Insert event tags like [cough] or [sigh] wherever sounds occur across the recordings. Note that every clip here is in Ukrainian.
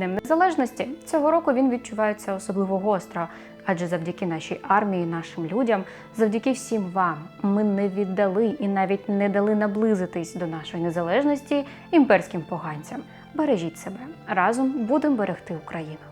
Днем Незалежності цього року він відчувається особливо гостро, адже завдяки нашій армії, нашим людям, завдяки всім вам, ми не віддали і навіть не дали наблизитись до нашої незалежності імперським поганцям. Бережіть себе разом будемо берегти Україну.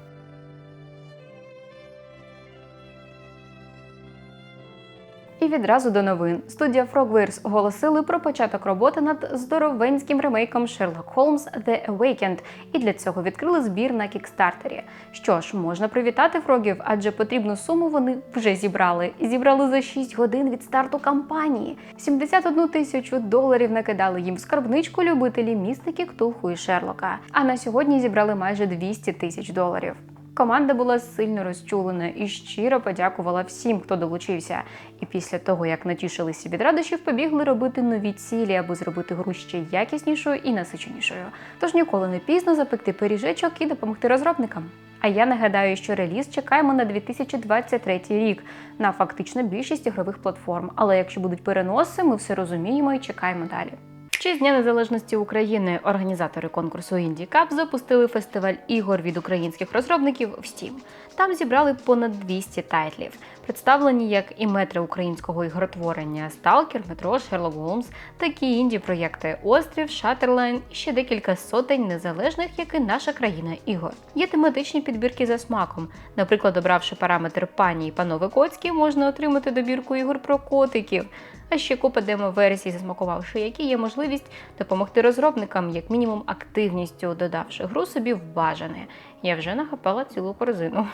Відразу до новин. Студія Frogwares оголосили про початок роботи над здоровенським ремейком Sherlock Holmes The Awakened, і для цього відкрили збір на кікстартері. Що ж, можна привітати фрогів, адже потрібну суму вони вже зібрали. І зібрали за 6 годин від старту кампанії. 71 тисячу доларів накидали їм в скарбничку любителі містики Ктулху і Шерлока. А на сьогодні зібрали майже 200 тисяч доларів. Команда була сильно розчулена і щиро подякувала всім, хто долучився. І після того, як натішилися від радощів, побігли робити нові цілі, аби зробити гру ще якіснішою і насиченішою. Тож ніколи не пізно запекти пиріжечок і допомогти розробникам. А я нагадаю, що реліз чекаємо на 2023 рік на фактично більшість ігрових платформ. Але якщо будуть переноси, ми все розуміємо і чекаємо далі. Честь Дня Незалежності України організатори конкурсу Інді Cup запустили фестиваль ігор від українських розробників в Steam. Там зібрали понад 200 тайтлів, представлені як і метри українського ігротворення Stalker, Metro, Sherlock Holmes, такі інді проєкти Острів, Shutterline і ще декілька сотень незалежних, як і наша країна ігор. Є тематичні підбірки за смаком. Наприклад, обравши параметр пані і панове коцькі, можна отримати добірку ігор про котиків. А ще купа демо-версій, засмакувавши які є можливість допомогти розробникам, як мінімум, активністю додавши гру собі в бажане. Я вже нахапала цілу корзину.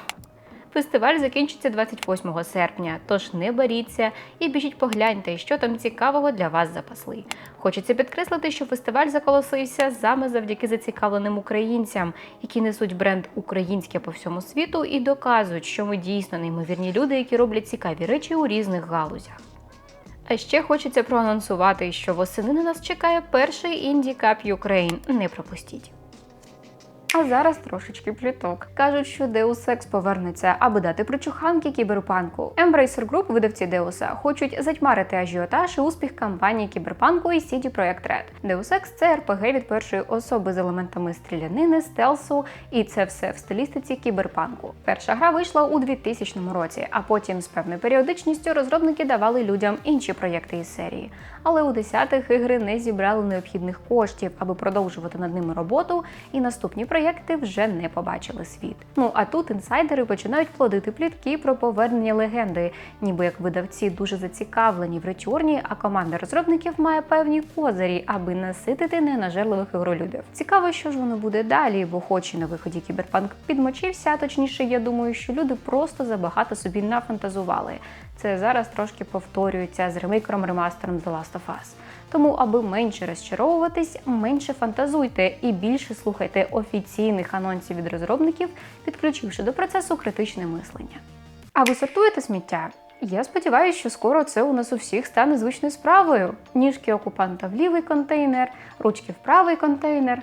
Фестиваль закінчиться 28 серпня, тож не боріться і біжіть погляньте, що там цікавого для вас запасли. Хочеться підкреслити, що фестиваль заколосився саме завдяки зацікавленим українцям, які несуть бренд українське по всьому світу і доказують, що ми дійсно неймовірні люди, які роблять цікаві речі у різних галузях. А ще хочеться проанонсувати, що восени на нас чекає перший Indie Cup Ukraine. Не пропустіть. А зараз трошечки пліток. Кажуть, що Deus Ex повернеться, аби дати причуханки кіберпанку. Embracer Group, видавці Деуса, хочуть затьмарити ажіотаж і успіх кампанії кіберпанку і CD Projekt Red. Deus Ex – це RPG від першої особи з елементами стрілянини, стелсу, і це все в стилістиці кіберпанку. Перша гра вийшла у 2000 році, а потім з певною періодичністю розробники давали людям інші проєкти із серії. Але у десятих ігри не зібрали необхідних коштів, аби продовжувати над ними роботу, і наступні проєкти вже не побачили світ. Ну а тут інсайдери починають плодити плітки про повернення легенди, ніби як видавці дуже зацікавлені в ретюрні, а команда розробників має певні козирі, аби наситити ненажерливих ігролюбів. Цікаво, що ж воно буде далі, бо хоч і на виході кіберпанк підмочився, точніше, я думаю, що люди просто забагато собі нафантазували. Це зараз трошки повторюється з ремейкером ремастером The Last of Us. Тому, аби менше розчаровуватись, менше фантазуйте і більше слухайте офіційних анонсів від розробників, підключивши до процесу критичне мислення. А ви сортуєте сміття? Я сподіваюся, що скоро це у нас у всіх стане звичною справою. Ніжки окупанта в лівий контейнер, ручки в правий контейнер.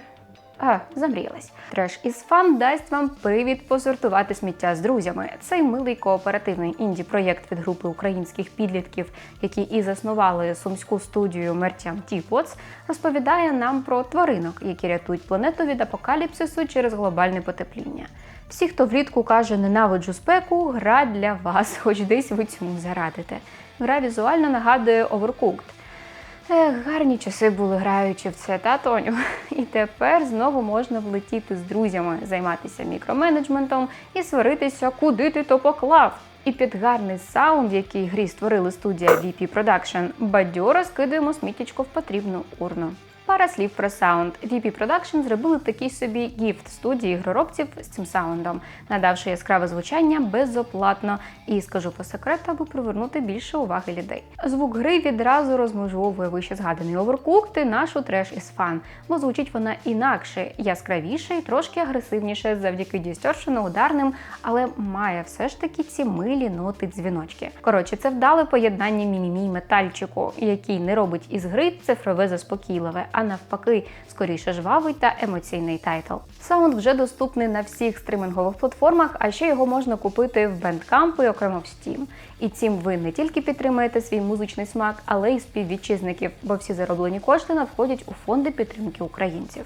А, замріялась. Треш із фан дасть вам привід посортувати сміття з друзями. Цей милий кооперативний інді-проєкт від групи українських підлітків, які і заснували сумську студію Мертям Тіпоц, розповідає нам про тваринок, які рятують планету від апокаліпсису через глобальне потепління. Всі, хто влітку каже ненавиджу спеку, гра для вас, [laughs] хоч десь ви цьому зарадите. Гра візуально нагадує Overcooked. Ех, гарні часи були граючи в це, та Тоню. [laughs] І тепер знову можна влетіти з друзями, займатися мікроменеджментом і сваритися, куди ти то поклав. І під гарний саунд, який грі створили студія VP Production, бадьоро скидуємо сміттячко в потрібну урну. Пара слів про саунд. VP Production зробили такий собі гіфт студії ігроробців з цим саундом, надавши яскраве звучання безоплатно. І скажу по секрету, аби привернути більше уваги людей. Звук гри відразу розмежовує вище згаданий Overcooked і нашу треш із фан, бо звучить вона інакше, яскравіше і трошки агресивніше завдяки дістершену ударним, але має все ж таки ці милі ноти дзвіночки. Коротше, це вдале поєднання мімімі метальчику, який не робить із гри цифрове заспокійливе, а навпаки, скоріше жвавий та емоційний тайтл. Саунд вже доступний на всіх стримінгових платформах, а ще його можна купити в Bandcamp і окремо в Steam. І цим ви не тільки підтримаєте свій музичний смак, але й співвітчизників, бо всі зароблені кошти надходять у фонди підтримки українців.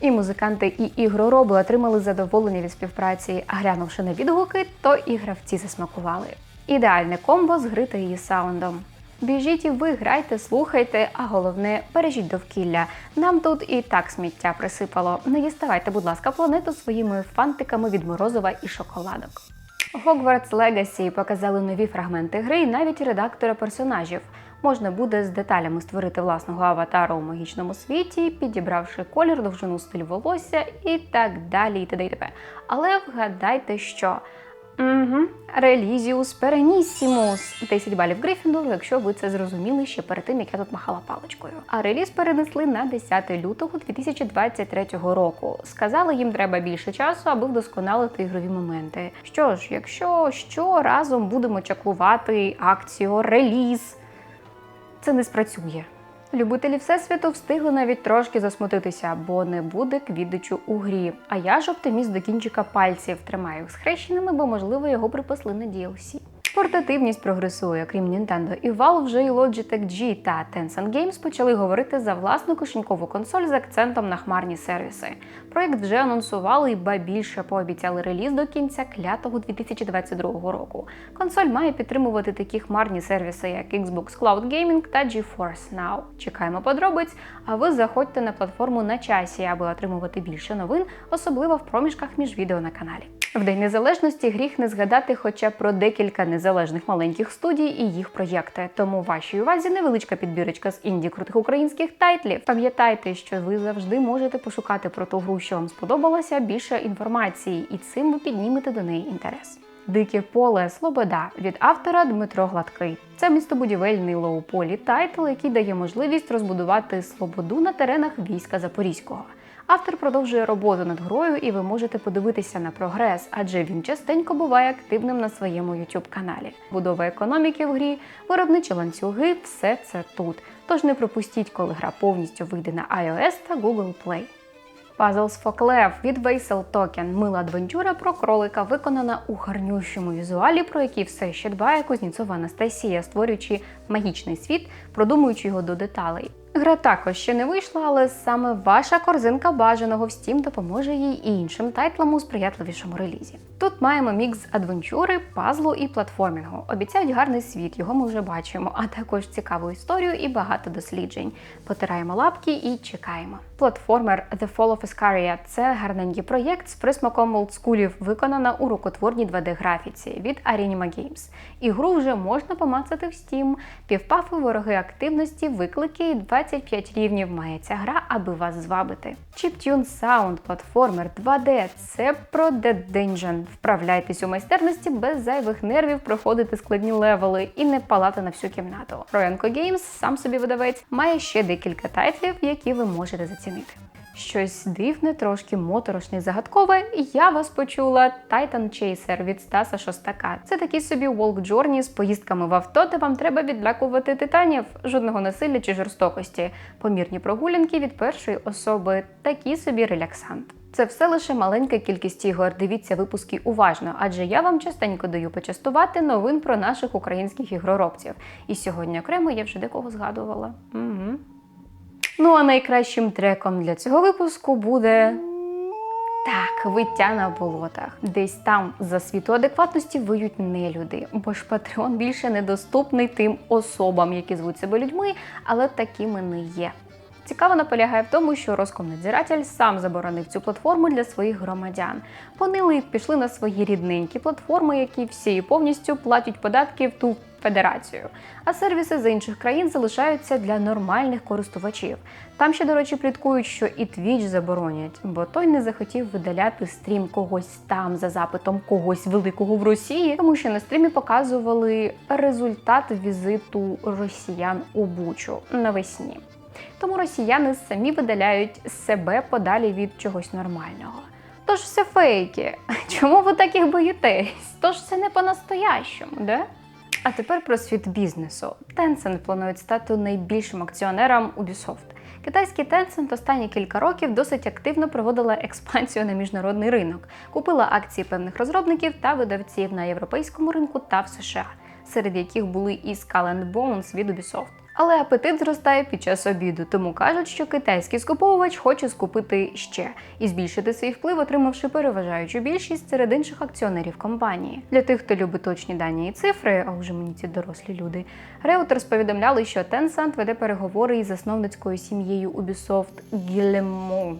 І музиканти, і ігророби отримали задоволення від співпраці, а глянувши на відгуки, то і гравці засмакували. Ідеальне комбо з гри та її саундом. Біжіть і ви грайте, слухайте, а головне бережіть довкілля. Нам тут і так сміття присипало. Не діставайте, будь ласка, планету своїми фантиками від морозива і шоколадок. Hogwarts Legacy показали нові фрагменти гри і навіть редактора персонажів. Можна буде з деталями створити власного аватара у магічному світі, підібравши колір, довжину стиль волосся і так далі. і т.д. Але вгадайте, що Угу. Релізіус Перенісімус. 10 балів Грифіндору, якщо ви це зрозуміли ще перед тим, як я тут махала паличкою. А реліз перенесли на 10 лютого 2023 року. Сказали, їм треба більше часу, аби вдосконалити ігрові моменти. Що ж, якщо що разом будемо чаклувати акцію, реліз, це не спрацює. Любителі всесвіту встигли навіть трошки засмутитися, бо не буде квідичу у грі. А я ж оптиміст до кінчика пальців тримаю їх схрещеними, бо можливо його припасли на DLC. Портативність прогресує, крім Nintendo, і Valve вже і Logitech G та Tencent Games почали говорити за власну кишенькову консоль з акцентом на хмарні сервіси. Проект вже анонсували і ба більше пообіцяли реліз до кінця клятого 2022 року. Консоль має підтримувати такі хмарні сервіси, як Xbox Cloud Gaming та GeForce Now. Чекаємо подробиць, а ви заходьте на платформу на часі, аби отримувати більше новин, особливо в проміжках між відео на каналі. В День Незалежності гріх не згадати хоча про декілька незалежних маленьких студій і їх проєкти. Тому вашій увазі невеличка підбірочка з інді крутих українських тайтлів. Пам'ятайте, що ви завжди можете пошукати про ту гру, що вам сподобалося, більше інформації, і цим ви піднімете до неї інтерес. Дике поле Слобода від автора Дмитро Гладкий. Це містобудівельний лоу-полі тайтл, який дає можливість розбудувати слободу на теренах війська Запорізького. Автор продовжує роботу над грою, і ви можете подивитися на прогрес, адже він частенько буває активним на своєму youtube каналі. Будова економіки в грі, виробничі ланцюги все це тут. Тож не пропустіть, коли гра повністю вийде на iOS та Google Play. Puzzles for Clef від Вейсел Токен. Мила адвенчура про кролика виконана у гарнющому візуалі, про який все ще дбає Кузнєцова Анастасія, створюючи магічний світ, продумуючи його до деталей. Гра також ще не вийшла, але саме ваша корзинка бажаного в Steam допоможе їй і іншим тайтлам у сприятливішому релізі. Тут маємо мікс адвенчури, пазлу і платформінгу. Обіцяють гарний світ, його ми вже бачимо, а також цікаву історію і багато досліджень. Потираємо лапки і чекаємо. Платформер The Fall of Iscaria – це гарненький проєкт з присмаком олдскулів, виконана у рукотворній 2D-графіці від Arinima Games. Ігру вже можна помацати в Steam. Півпафи, вороги активності, виклики і 25 рівнів має ця гра, аби вас звабити. Chiptune Sound, платформер 2D – це про Dead Dungeon. Вправляйтесь у майстерності без зайвих нервів, проходити складні левели і не палати на всю кімнату. Royanko Games, сам собі видавець, має ще декілька тайтлів, які ви можете зацінити. Щось дивне, трошки моторошне і загадкове. Я вас почула Titan Chaser від Стаса Шостака. Це такий собі Walk Journey з поїздками в авто, де вам треба відлякувати титанів, жодного насилля чи жорстокості, помірні прогулянки від першої особи, такі собі реляксант. Це все лише маленька кількість ігор. Дивіться випуски уважно, адже я вам частенько даю почастувати новин про наших українських ігроробців. І сьогодні окремо я вже декого згадувала. Угу. Ну а найкращим треком для цього випуску буде. Так, виття на болотах. Десь там за світу адекватності виють не люди, бо ж Патреон більше недоступний тим особам, які звуть себе людьми, але такими не є. Цікаво наполягає в тому, що Роскомнадзиратель сам заборонив цю платформу для своїх громадян. Понили пішли на свої рідненькі платформи, які всі повністю платять податки в ту федерацію. А сервіси з інших країн залишаються для нормальних користувачів. Там ще, до речі, пліткують, що і Twitch заборонять, бо той не захотів видаляти стрім когось там за запитом когось великого в Росії, тому що на стрімі показували результат візиту росіян у Бучу навесні. Тому росіяни самі видаляють себе подалі від чогось нормального. Тож все фейки. [laughs] Чому ви так їх боїтесь? Тож це не по-настоящому, да? А тепер про світ бізнесу. Tencent планують стати найбільшим акціонером Ubisoft. Китайський Tencent останні кілька років досить активно проводила експансію на міжнародний ринок, купила акції певних розробників та видавців на європейському ринку та в США, серед яких були і Skull and Bones від Ubisoft. Але апетит зростає під час обіду, тому кажуть, що китайський скуповувач хоче скупити ще і збільшити свій вплив, отримавши переважаючу більшість серед інших акціонерів компанії. Для тих, хто любить точні дані і цифри, а вже мені ці дорослі люди, Reuters повідомляли, що Tencent веде переговори із засновницькою сім'єю Ubisoft Guillemot.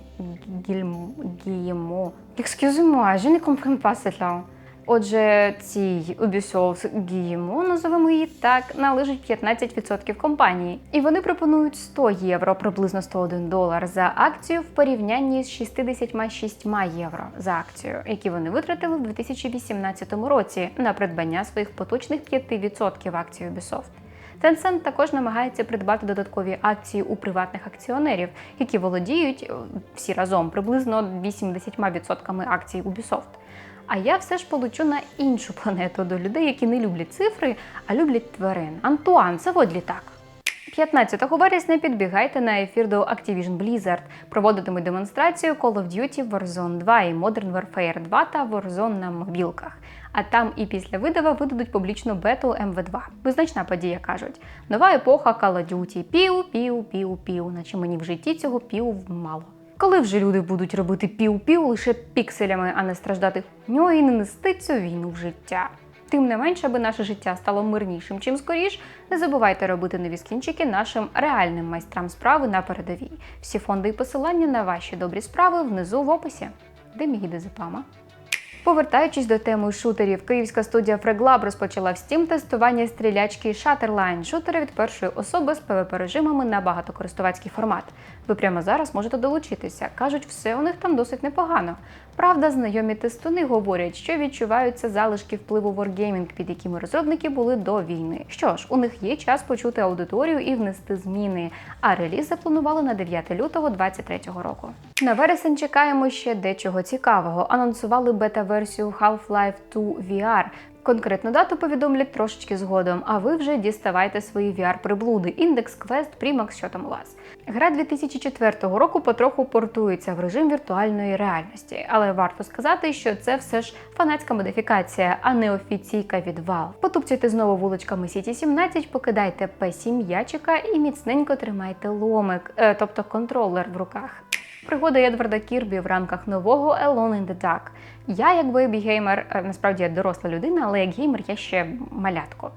Guillemot. Guillemot. Excusez-moi, je ne. Отже, цій Ubisoft Guillemot, називаємо її так, належить 15% компанії. І вони пропонують 100 євро, приблизно 101 долар за акцію в порівнянні з 66 євро за акцію, які вони витратили в 2018 році на придбання своїх поточних 5% акцій Ubisoft. Tencent також намагається придбати додаткові акції у приватних акціонерів, які володіють е, всі разом приблизно 80% акцій Ubisoft. А я все ж полечу на іншу планету до людей, які не люблять цифри, а люблять тварин. Антуан, заводь літак. 15 вересня підбігайте на ефір до Activision Blizzard. Проводитимуть демонстрацію Call of Duty Warzone 2 і Modern Warfare 2 та Warzone на мобілках. А там і після видава видадуть публічну бету МВ2. Визначна подія кажуть. Нова епоха Call of Duty. Піу, піу, піу, піу, наче мені в житті цього піу мало. Коли вже люди будуть робити пів-пів лише пікселями, а не страждати нього і не нести цю війну в життя. Тим не менше, аби наше життя стало мирнішим чим скоріш, не забувайте робити нові скінчики нашим реальним майстрам справи на передовій. Всі фонди і посилання на ваші добрі справи внизу в описі. Де мій дезепама? Повертаючись до теми шутерів, київська студія Freglab розпочала в Steam тестування стрілячки Shutterline, шутери від першої особи з PvP режимами на багатокористувацький формат. Ви прямо зараз можете долучитися. Кажуть, все у них там досить непогано. Правда, знайомі тестуни говорять, що відчуваються залишки впливу Wargaming, під якими розробники були до війни. Що ж, у них є час почути аудиторію і внести зміни. А реліз запланували на 9 лютого 2023 року. На вересень чекаємо ще дечого цікавого. Анонсували бета-версію Half-Life 2 VR. Конкретну дату повідомлять трошечки згодом, а ви вже діставайте свої VR-приблуди. Індекс, квест, Primax, що там у вас. Гра 2004 року потроху портується в режим віртуальної реальності, але варто сказати, що це все ж фанатська модифікація, а не офіційка від Valve. Потупцюйте знову вуличками City 17, покидайте P7 ячика і міцненько тримайте ломик, е, тобто контролер в руках. Пригоди Едварда Кірбі в рамках нового Alone in the Dark. Я, як бейбі-геймер, е, насправді я доросла людина, але як геймер я ще малятко.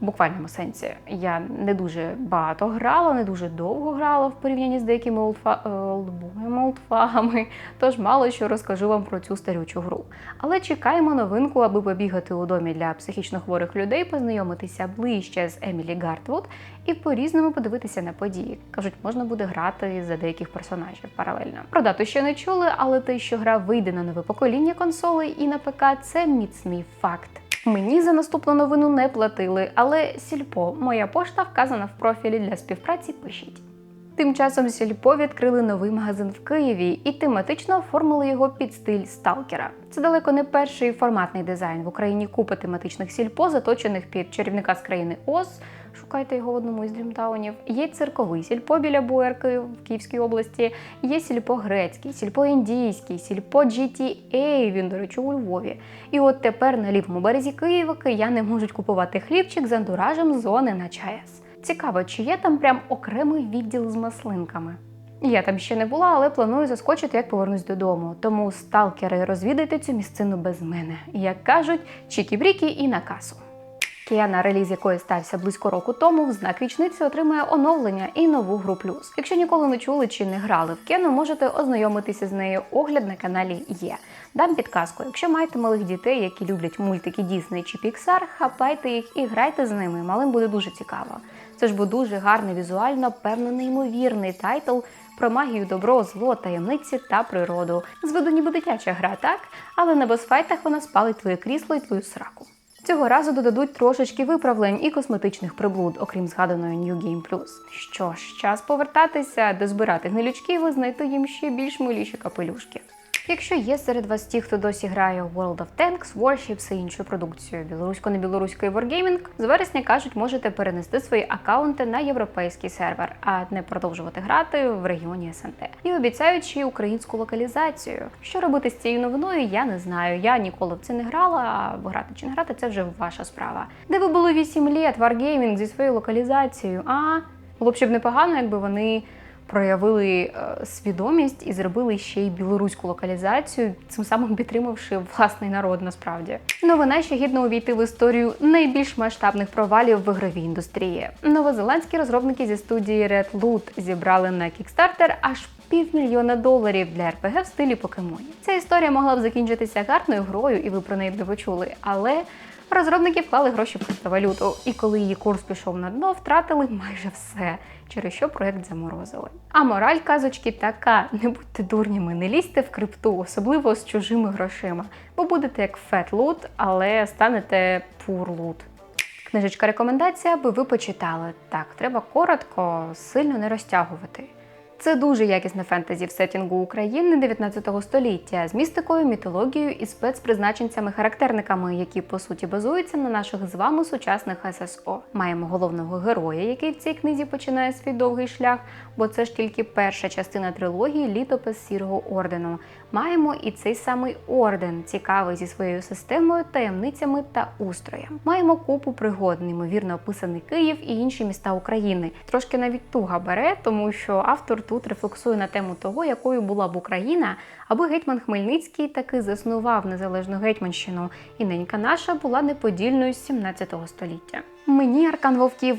В буквальному сенсі. Я не дуже багато грала, не дуже довго грала в порівнянні з деякими олдфа... е, олдбоями, олдфагами, тож мало що розкажу вам про цю старючу гру. Але чекаємо новинку, аби побігати у домі для психічно хворих людей, познайомитися ближче з Емілі Гартвуд і по-різному подивитися на події. Кажуть, можна буде грати за деяких персонажів паралельно. Про дату ще не чули, але те, що гра вийде на нове покоління консолей і на ПК, це міцний факт. Мені за наступну новину не платили, але сільпо, моя пошта вказана в профілі для співпраці. Пишіть. Тим часом Сільпо відкрили новий магазин в Києві і тематично оформили його під стиль сталкера. Це далеко не перший форматний дизайн в Україні купа тематичних сільпо, заточених під чарівника з країни Оз. Шукайте його в одному із дрімтаунів. Є цирковий сільпо біля Буерки в Київській області, є сільпо грецький, сільпо індійський, сільпо GTA, він, до речі, у Львові. І от тепер на лівому березі Києва кияни можуть купувати хлібчик з антуражем зони на ЧАЕС. Цікаво, чи є там прям окремий відділ з маслинками. Я там ще не була, але планую заскочити, як повернусь додому. Тому сталкери розвідайте цю місцину без мене. Як кажуть, чікі-брікі і на касу. Kia, на реліз якої стався близько року тому, в знак річниці отримує оновлення і нову гру плюс. Якщо ніколи не чули чи не грали в Кену, можете ознайомитися з нею. Огляд на каналі є. Дам підказку, якщо маєте малих дітей, які люблять мультики Disney чи Pixar, хапайте їх і грайте з ними. Малим буде дуже цікаво. Це ж був дуже гарний візуально, певно, неймовірний тайтл про магію, добро, зло, таємниці та природу. З виду ніби дитяча гра, так? Але на босфайтах вона спалить твоє крісло і твою сраку. Цього разу додадуть трошечки виправлень і косметичних приблуд, окрім згаданої New Game Plus. Що ж, час повертатися, дозбирати гнилючків і знайти їм ще більш миліші капелюшки. Якщо є серед вас ті, хто досі грає у World of Tanks, Warships і іншу продукцію білорусько-небілоруської Wargaming, з вересня кажуть, можете перенести свої акаунти на європейський сервер, а не продовжувати грати в регіоні СНТ. І й українську локалізацію. Що робити з цією новиною, я не знаю. Я ніколи в це не грала, а грати чи не грати це вже ваша справа. Де ви були 8 літ Wargaming зі своєю локалізацією? А Було б ще б непогано, якби вони проявили е, свідомість і зробили ще й білоруську локалізацію, цим самим підтримавши власний народ насправді. Новина, що гідно увійти в історію найбільш масштабних провалів в ігровій індустрії. Новозеландські розробники зі студії Red Loot зібрали на Kickstarter аж півмільйона доларів для РПГ в стилі покемонів. Ця історія могла б закінчитися гарною грою, і ви про неї б не почули, але. Розробники вклали гроші в криптовалюту, і коли її курс пішов на дно, втратили майже все, через що проект заморозили. А мораль казочки така: не будьте дурнями, не лізьте в крипту, особливо з чужими грошима, бо будете як фет-лут, але станете пур-лут. Книжечка рекомендація, аби ви почитали. Так, треба коротко, сильно не розтягувати. Це дуже якісне фентезі в сетінгу України 19 століття з містикою, мітологією і спецпризначенцями-характерниками, які по суті базуються на наших з вами сучасних ССО. Маємо головного героя, який в цій книзі починає свій довгий шлях, бо це ж тільки перша частина трилогії Літопис Сірого ордену. Маємо і цей самий орден, цікавий зі своєю системою, таємницями та устроєм. Маємо купу пригод, неймовірно описаний Київ і інші міста України. Трошки навіть туга бере, тому що автор тут рефлексує на тему того, якою була б Україна, аби гетьман Хмельницький таки заснував незалежну гетьманщину, і ненька наша була неподільною з 17 століття. Мені Аркан Вовків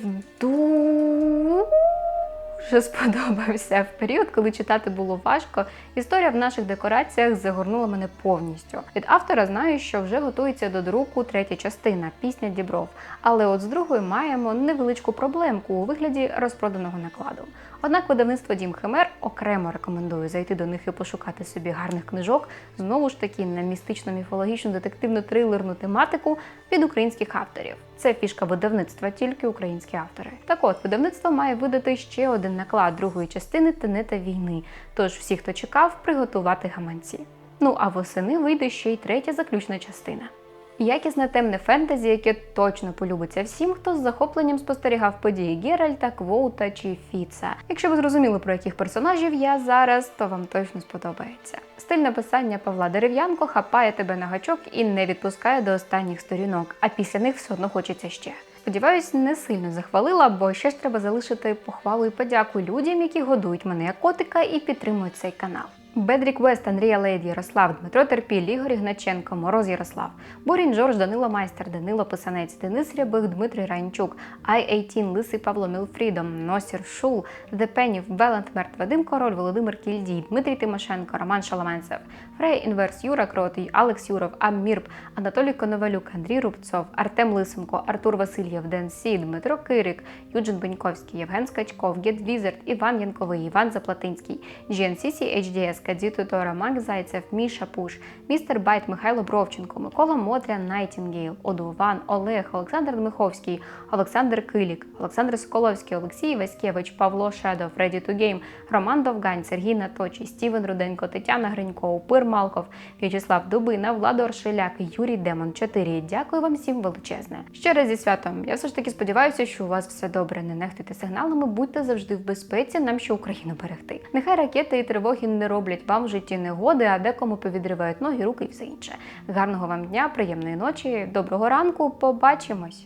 дуже сподобався в період, коли читати було важко. Історія в наших декораціях загорнула мене повністю. Від автора знаю, що вже готується до друку третя частина пісня Дібров. Але от з другою маємо невеличку проблемку у вигляді розпроданого накладу. Однак видавництво Дім Химер окремо рекомендую зайти до них і пошукати собі гарних книжок, знову ж таки на містично-міфологічну детективно-трилерну тематику від українських авторів. Це фішка видавництва, тільки українські автори. Так от, видавництво має видати ще один наклад другої частини Тенета війни. Тож всі, хто чекав, приготувати гаманці. Ну а восени вийде ще й третя заключна частина. Якісне темне фентезі, яке точно полюбиться всім, хто з захопленням спостерігав події Геральта, Квоута чи Фіца. Якщо ви зрозуміли, про яких персонажів я зараз, то вам точно сподобається. Стиль написання Павла Дерев'янко хапає тебе на гачок і не відпускає до останніх сторінок, а після них все одно хочеться ще. Сподіваюсь, не сильно захвалила, бо ще ж треба залишити похвалу і подяку людям, які годують мене як котика і підтримують цей канал. Бедрік Вест, Андрія Лейд, Ярослав, Дмитро Терпіль, Ігор Ігначенко, Мороз Ярослав, Борін Жорж, Данила Майстер, Данило Писанець, Денис Рябих, Дмитрий Ранчук, I-18, Лисий Павло Мілфрідом, Носір Шул, Депенів, Беланд Мерт, Вадим Король, Володимир Кільдій, Дмитрій Тимошенко, Роман Шаламенцев, Фрея Інверс, Юра Кротий, Алекс Юров, Аммірб, Анатолій Коновалюк, Андрій Рубцов, Артем Лисенко, Артур Васильєв, Ден Сі, Дмитро Кирик, Юджин Беньковський, Євген Скачков, Гет Візерд, Іван Янковий, Іван Заплатинський, GNCC HDS, Кадзіто Тора, Мак Зайцев, Міша Пуш, Містер Байт, Михайло Бровченко, Микола Мотря, Найтінгейл, Одуван, Олег, Олександр Дмиховський, Олександр Килік, Олександр Соколовський, Олексій Васькевич, Павло Шедов, to Game, Роман Довгань, Сергій Наточий, Стівен Руденко, Тетяна Гринько, Упир Малков, В'ячеслав Дубина, Влада Оршеляк, Юрій Демон 4. Дякую вам всім величезне. Ще раз зі святом. Я все ж таки сподіваюся, що у вас все добре. Не нехтуйте сигналами, будьте завжди в безпеці, нам ще Україну берегти. Нехай ракети і тривоги не роблять вам в житті негоди, а декому повідривають ноги, руки і все інше. Гарного вам дня, приємної ночі, доброго ранку. Побачимось!